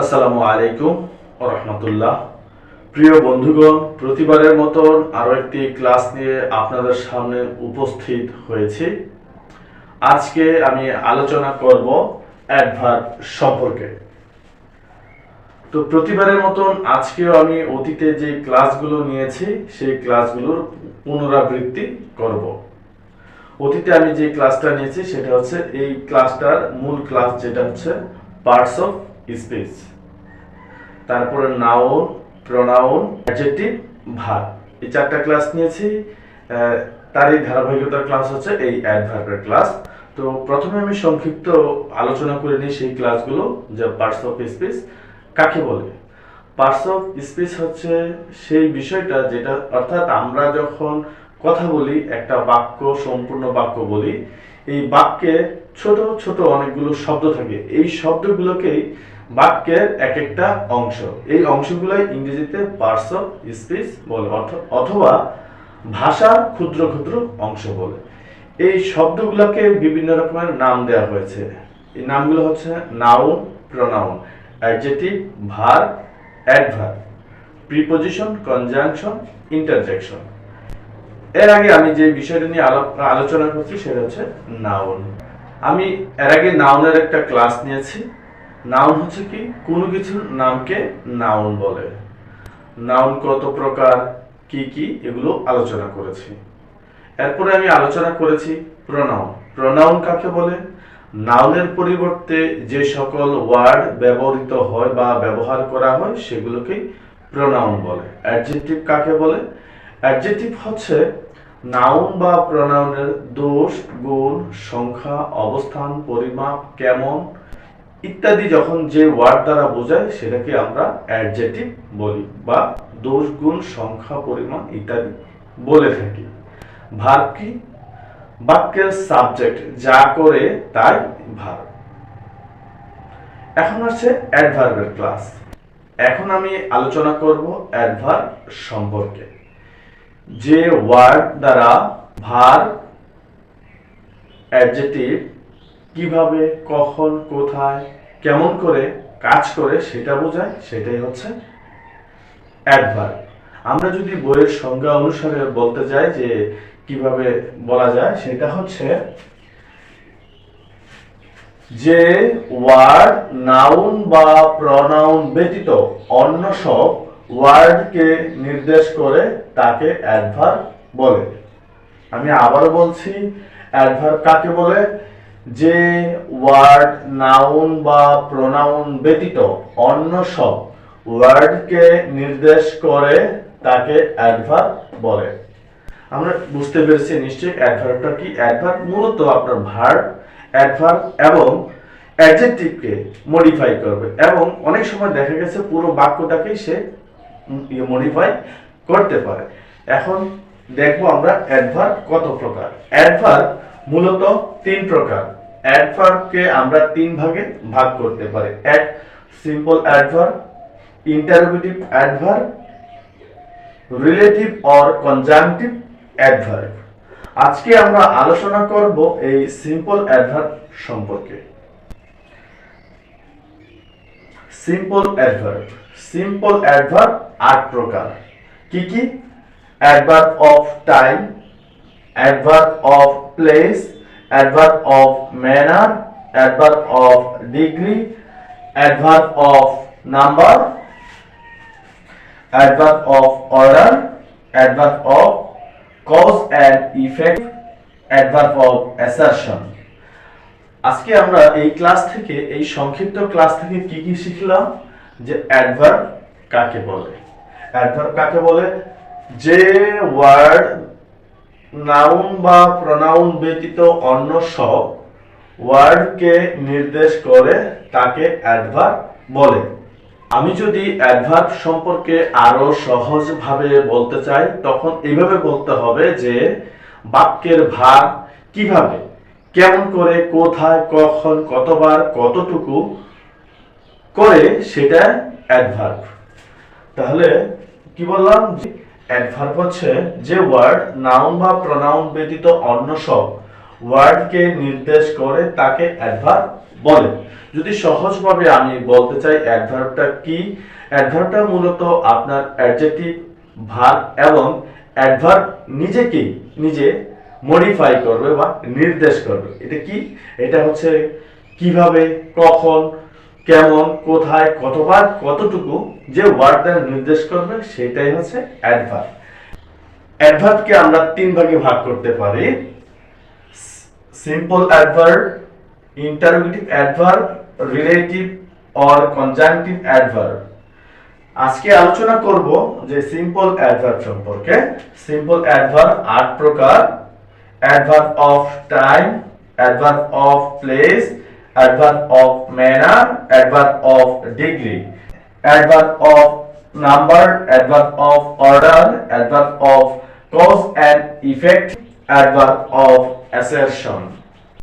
আসসালামু আলাইকুম রহমতুল্লাহ। প্রিয় বন্ধুগণ, প্রতিবারের মতন আরও একটি ক্লাস নিয়ে আপনাদের সামনে উপস্থিত হয়েছি। আজকে আমি আলোচনা করব অ্যাডভার্ব সম্পর্কে। তো প্রতিবারের মতন আজকেও আমি অতীতে যে ক্লাসগুলো নিয়েছি, সেই ক্লাসগুলোর পুনরাবৃত্তি করব। অতীতে আমি যে ক্লাসটা নিয়েছি, সেটা হচ্ছে এই ক্লাসটার মূল ক্লাস যেটা হচ্ছে পার্টস অফ স্পিচ তারপরে নাউন প্রোনাউন অ্যাডজেক্টিভ ভার্ব এই চারটা ক্লাস নিয়েছি তারই ধারাবাহিকতার ক্লাস হচ্ছে এই অ্যাডভার্বের ক্লাস তো প্রথমে আমি সংক্ষিপ্ত আলোচনা করে নিই সেই ক্লাসগুলো যে পার্টস অফ স্পিচ কাকে বলে? পার্টস অফ স্পিচ হচ্ছে সেই বিষয়টা যেটা, অর্থাৎ আমরা যখন কথা বলি, একটা বাক্য, সম্পূর্ণ বাক্য বলি, এই বাক্যে ছোট ছোট অনেকগুলো শব্দ থাকে। এই শব্দগুলোকেই বাক্যের এক একটা অংশ। এই অংশগুলোই ইংরেজিতে পার্টস অফ স্পিচ বলে অথবা ভাষার ক্ষুদ্র ক্ষুদ্র অংশ বলে। এই শব্দগুলোকে বিভিন্ন রকমের নাম দেওয়া হয়েছে। এই নামগুলো হচ্ছে noun pronoun adjective verb adverb preposition conjunction interjection এর আগে আমি যে বিষয়টা নিয়ে আলো- আলোচনা করছি সেটা হচ্ছে নাউন আমি এর আগে নাউনের একটা ক্লাস নিয়েছি। নাউন হচ্ছে কি? কোনো কিছুর নামকে নাউন বলে। নাউন কত প্রকার, কি কি, এগুলো আলোচনা করেছি। এরপরে আমি আলোচনা করেছি প্রনাউন। প্রনাউন কাকে বলে? নাউনের পরিবর্তে যে সকল ওয়ার্ড ব্যবহৃত হয় বা ব্যবহার করা হয়, সেগুলোকেই প্রনাউন বলে। অ্যাডজেক্টিভ কাকে বলে? অ্যাডজেক্টিভ হচ্ছে নাউন বা প্রনাউনের দোষ, গুণ, সংখ্যা, অবস্থান, পরিমাপ, কেমন ইত্যাদি যখন যে ওয়ার্ড দ্বারা বোঝায়, সেটাকে আমরা অ্যাডজেটিভ বলি বা দোষ গুণ সংখ্যা পরিমাণ ইত্যাদি বলে থাকি। ভার্ব কি? বাক্যের সাবজেক্ট যা করে তাই ভার্ব এখন আছে অ্যাডভার্বের ক্লাস এখন আমি আলোচনা করব অ্যাডভার্ব সম্পর্কে। যে ওয়ার্ড দ্বারা ভার অ্যাডজেক্টিভ কীভাবে, কখন, কোথায়, কেমন করে কাজ করে সেটা বোঝায়, সেটাই হচ্ছে অ্যাডভার্ব আমরা যদি বইয়ের সংজ্ঞা অনুসারে বলতে যাই যে কীভাবে বলা যায়, সেটা হচ্ছে যে ওয়ার্ড নাউন বা প্রনাউন ব্যতীত অন্য সব ওয়ার্ডকে নির্দেশ করে তাকে অ্যাডভার্ব বলে। আমি আবার বলছি অ্যাডভার্ব কাকে বলে? যে ওয়ার্ড নাউন বা প্রনাউন ব্যতীত অন্য সব ওয়ার্ডকে নির্দেশ করে তাকে অ্যাডভার্ব বলে। আমরা বুঝতে পেরেছি নিশ্চয়ই অ্যাডভার্বটা কি? অ্যাডভার্ব মূলত আপনার ভার্ব, অ্যাডভার্ব এবং অ্যাডজেক্টিভকে মডিফাই করবে এবং অনেক সময় দেখা গেছে পুরো বাক্যটাকেই সে মডিফাই করতে পারে। এখন দেখব আমরা অ্যাডভার্ব কত প্রকার। অ্যাডভার্ব মূলত তিন প্রকার। অ্যাডভার্বকে আমরা তিন ভাগে ভাগ করতে পারি। এক simple adverb interrogative adverb relative or conjunctive adverb আজকে আমরা আলোচনা করব এই সিম্পল অ্যাডভার্ব সম্পর্কে। সিম্পল অ্যাডভার্ব সিম্পল অ্যাডভার্ব আট প্রকার। কি কি? Adverb of time adverb of place adverb of manner adverb of degree adverb of number adverb of order, adverb of cause and effect, adverb of assertion. আজকে আমরা এই class থেকে এই সংক্ষিপ্ত ক্লাস থেকে কি কি শিখলাম? যে অ্যাডভার্ব কাকে বলে? অ্যাডভার্ব কাকে বলে? যে ওয়ার্ড নাউন বা প্রনাউন ব্যতীত অন্য সব ওয়ার্ডকে নির্দেশ করে তাকে অ্যাডভার্ব বলে। আমি যদি অ্যাডভার্ব সম্পর্কে আরও সহজভাবে বলতে চাই, তখন এইভাবে বলতে হবে যে বাক্যের ভাগ কীভাবে, কেমন করে, কোথায়, কখন, কতবার, কতটুকু করে সেটা অ্যাডভার্ব। তাহলে কি বললাম? অ্যাডভার্ব হচ্ছে যে ওয়ার্ড নাউন বা প্রনাউন ব্যতীত অন্য সব ওয়ার্ডকে নির্দেশ করে, তাকে অ্যাডভার্ব বলেন যদি সহজভাবে আমি বলতে চাই অ্যাডভার্বটা কি অ্যাডভার্বটা মূলত আপনার অ্যাডজেক্টিভ ভার্ব এবং অ্যাডভার্ব নিজেকে নিজে মডিফাই করবে বা নির্দেশ করবে। এটা কি? এটা হচ্ছে কীভাবে, কখন কেমন, কোথায়, কতবার, কতটুকু যে ওয়ার্ড দ্বারা নির্দেশ করবে সেটাই হচ্ছে অ্যাডভার্ব অ্যাডভার্বকে আমরা তিন ভাগে ভাগ করতে পারি। Simple adverb interrogative adverb relative or conjunctive adverb আজকে আলোচনা করব যে সিম্পল অ্যাডভার্ব সম্পর্কে। সিম্পল অ্যাডভার্ব আট প্রকার। Adverb of time adverb of place adverb of manner, adverb of degree, adverb of number, adverb of order, adverb of cause and effect, adverb of assertion.